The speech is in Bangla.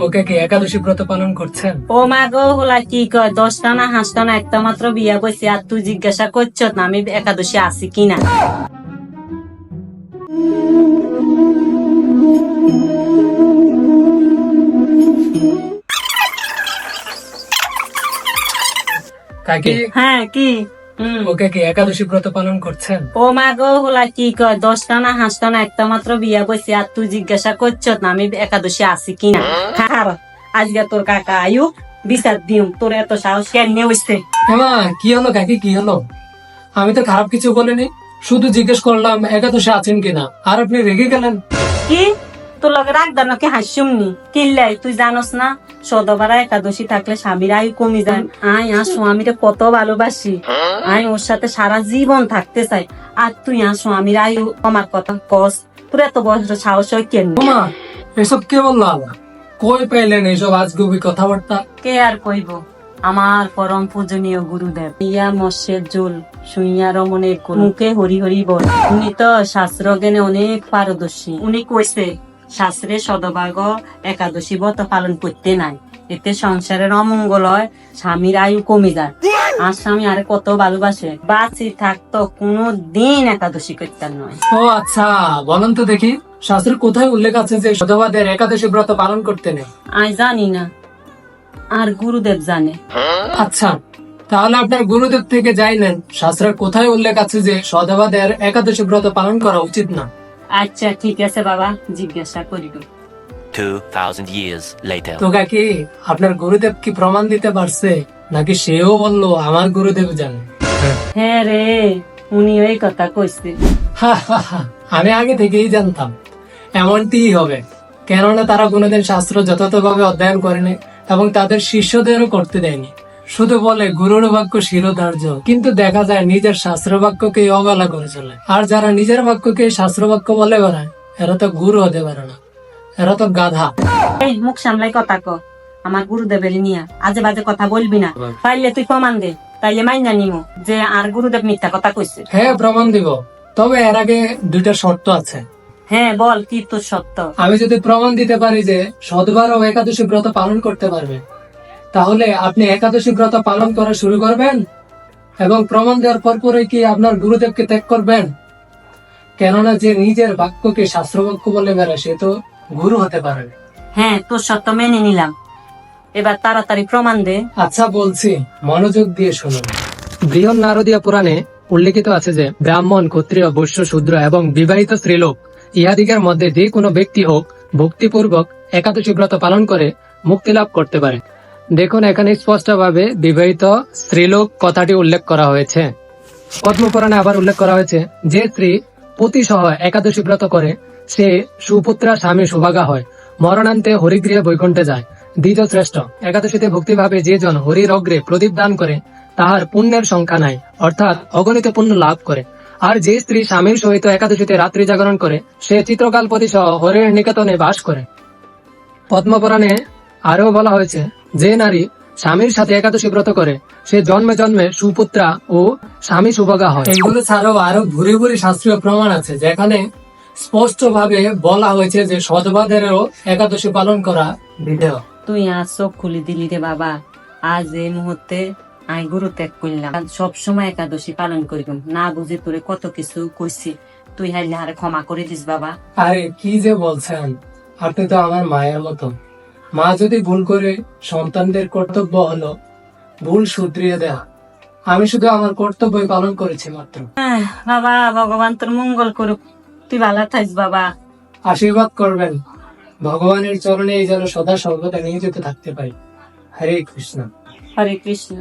ওকে কি একাদশী ব্রত পালন করছেন? ও মা গো হলা কি কয়? দশটা না হাঁসটা না একটা মাত্র বিয়া বসে আর তুই জিজ্ঞাসা করছ না আমি একাদশী আছি কিনা কাকি? হ্যাঁ কি? ওকে কি একাদশী ব্রত পালন করছেন? ও মা গো হলা কি কয় দশটা না হাঁসটা না একটা মাত্র বিয়া বসে আর তুই জিজ্ঞাসা করছ না আমি একাদশী আছি কিনা? খার আজকে তোর কাকা আয়ু বিচার দিম তোর এত সাহস কেন হইছে? হেমা কি হলো কাকি কি হলো? আমি তো খারাপ কিছু বলিনি শুধু জিজ্ঞেস করলাম একাদশী আছেন কিনা আর আপনি রেগে গেলেন। কি? তোর লগে রাখদার নাকি হাসুমনি কিল্লাই তুই জানোস না সদবারা একাদশী থাকলে স্বামীর আয়ু কমে যায়। আই আর স্বামীরে কত ভালোবাসি। আই ওর সাথে সারা জীবন থাকতে চাই। আর তুই আর স্বামীর আয়ু আমার কথা কস। তোর এত বয়স সাহস হয় কেন? এসব কে বলল আবার? কই পাইলেন এইসব আজগুবি কথাবার্তা? কে আর কইব? আমার পরম পূজনীয় গুরুদেব। ইয়া মৎস্যের জোল শুইয়া রমণের কুল। মুখে হরি হরি বল। উনি তো শাস্ত্র জ্ঞানে অনেক পারদর্শী। উনি কইছে শাস্ত্রে সদভাগ একাদশী ব্রত পালন করতে নাই। এতে সংসারের অমঙ্গল হয় স্বামীর আয়ু কমে যায়। আর স্বামী আরে কত ভালোবাসে। বাঁচি থাকতো কোনো দিন একাদশী করতেন নয়। ও আচ্ছা বলেন তো দেখি শাস্ত্রের কোথায় উল্লেখ আছে যে সদবাদের একাদশী ব্রত পালন করতে নেই? আমি জানি না। আর গুরুদেব জানে। আচ্ছা তাহলে আপনার গুরুদেব থেকে যাইলেন শাস্ত্রের কোথায় উল্লেখ আছে যে সদবাদের একাদশী ব্রত পালন করা উচিত না? আচ্ছা ঠিক আছে বাবা জিজ্ঞাসা করিব 2,000 years later. তো কাকি আপনার গুরুদেব কি প্রমাণ দিতে পারছে? নাকি সেও বলল আমার গুরুদেব জানে হ্যাঁ রে উনি ওই কথা কইছে। হা, হা, হা, আমি আগে থেকেই জানতাম। এমনটিই হবে। কেননা তারা কোনোদিন শাস্ত্র যথাযথভাবে অধ্যয়ন করেনি এবং তাদের শিষ্যদেরও করতে দেয়নি। শুধু বলে গুরুর বাক্য শিরোধার্য কিন্তু দেখা যায় নিজের শাস্ত্র বাক্যকে অবহেলা করে চলে। আর যারা নিজের বাক্যকে শাস্ত্র বাক্য বলে বেড়ায় এরা তো গুরু হতে পারে না। এরা তো গাধা। এই মুখ সামলাই কথা ক। আমার গুরুদেবের নিয়া আজে বাজে কথা বলবি না। পাইলে তুই প্রমাণ দে তাইলে মাইনা নিমু যে আর গুরুদেব মিথ্যা কথা কইছে। হ্যাঁ প্রমাণ দিব। তবে এর আগে দুইটা শর্ত আছে। হ্যাঁ বল কি তোর সত্য আমি যদি প্রমাণ দিতে পারি যে সদবার ও একাদশী ব্রত পালন করতে পারবে তাহলে আপনি একাদশী ব্রত পালন করা শুরু করবেন এবং প্রমাণ দেওয়ার পর পরে কি আপনার গুরুদেবকে ত্যাগ করবেন? কেননা যে নিজের বাক্যকে শাস্ত্র বাক্য বলে বেড়ায় সে তো গুরু হতে পারে। হ্যাঁ তোর সত্য মেনে নিলাম। এবার তাড়াতাড়ি প্রমাণ দে। আচ্ছা বলছি মনোযোগ দিয়ে শুনুন। বৃহৎ নারদীয় পুরাণে উল্লেখিত আছে যে ব্রাহ্মণ ক্ষত্রিয় বৈশ্য শূদ্র এবং বিবাহিত স্ত্রীলোক ইহাদিগের মধ্যে যে কোনো ব্যক্তি হোক ভক্তিপূর্বক একাদশী ব্রত পালন করে মুক্তি লাভ করতে পারে। দেখুন, এখানে স্পষ্টভাবে বিবাহিত স্ত্রীলোক কথাটি উল্লেখ করা হয়েছে। পদ্মপুরাণে আবার উল্লেখ করা হয়েছে যে স্ত্রী পতি সহ একাদশী ব্রত করে, সে সুপুত্রা স্বামী সুভাগা হয়। মরণান্তে হরিগৃহে বৈকুণ্ঠে যায়। দ্বিতীয় শ্রেষ্ঠ একাদশীতে ভক্তিভাবে যে জন হরির অগ্রে প্রদীপ দান করে, তাহার পুণ্যের সংখ্যা নাই, অর্থাৎ অগণিত পুণ্য লাভ করে। আর যে স্ত্রী স্বামীর সহিত একাদশীতে রাত্রি জাগরণ করে, সে চিত্রকালপতি সহ হরির নিকেতনে বাস করে। পদ্মপুরাণে আরও বলা হয়েছে যে নারী স্বামীর সাথে একাদশী ব্রত করে সে জন্মে জন্মে সুপুত্রা ও স্বামী সুভোগা হয়। এগুলো ছাড়াও আরও ভুরি ভুরি শাস্ত্রীয় প্রমাণ আছে যেখানে স্পষ্ট ভাবে বলা হয়েছে যে সদবাদেরও একাদশী পালন করা বিধেয়। তুই আজ চোখ খুলি দিলি রে বাবা। আজ এই মুহূর্তে আমি গুরু ত্যাগ করলাম। সব সময় একাদশী পালন করিব না বুঝে তোরে কত কিছু কইছি। তুই হাইলে হারে ক্ষমা করে দিস বাবা। আরে কি যে বলছেন। আপনি তো আমার মায়ের মতো। মা যদি ভুল করে সন্তানদের কর্তব্য হলো ভুল শুধরিয়ে দেয়া। আমি শুধু আমার কর্তব্য পালন করেছি মাত্র। বাবা ভগবান তোর মঙ্গল করুক। তুই ভালো থাকিস বাবা। আশীর্বাদ করবেন। ভগবানের চরণে এই যেন সদা সর্বদা নিয়োজিত থাকতে পারি। হরে কৃষ্ণ। হরে কৃষ্ণ।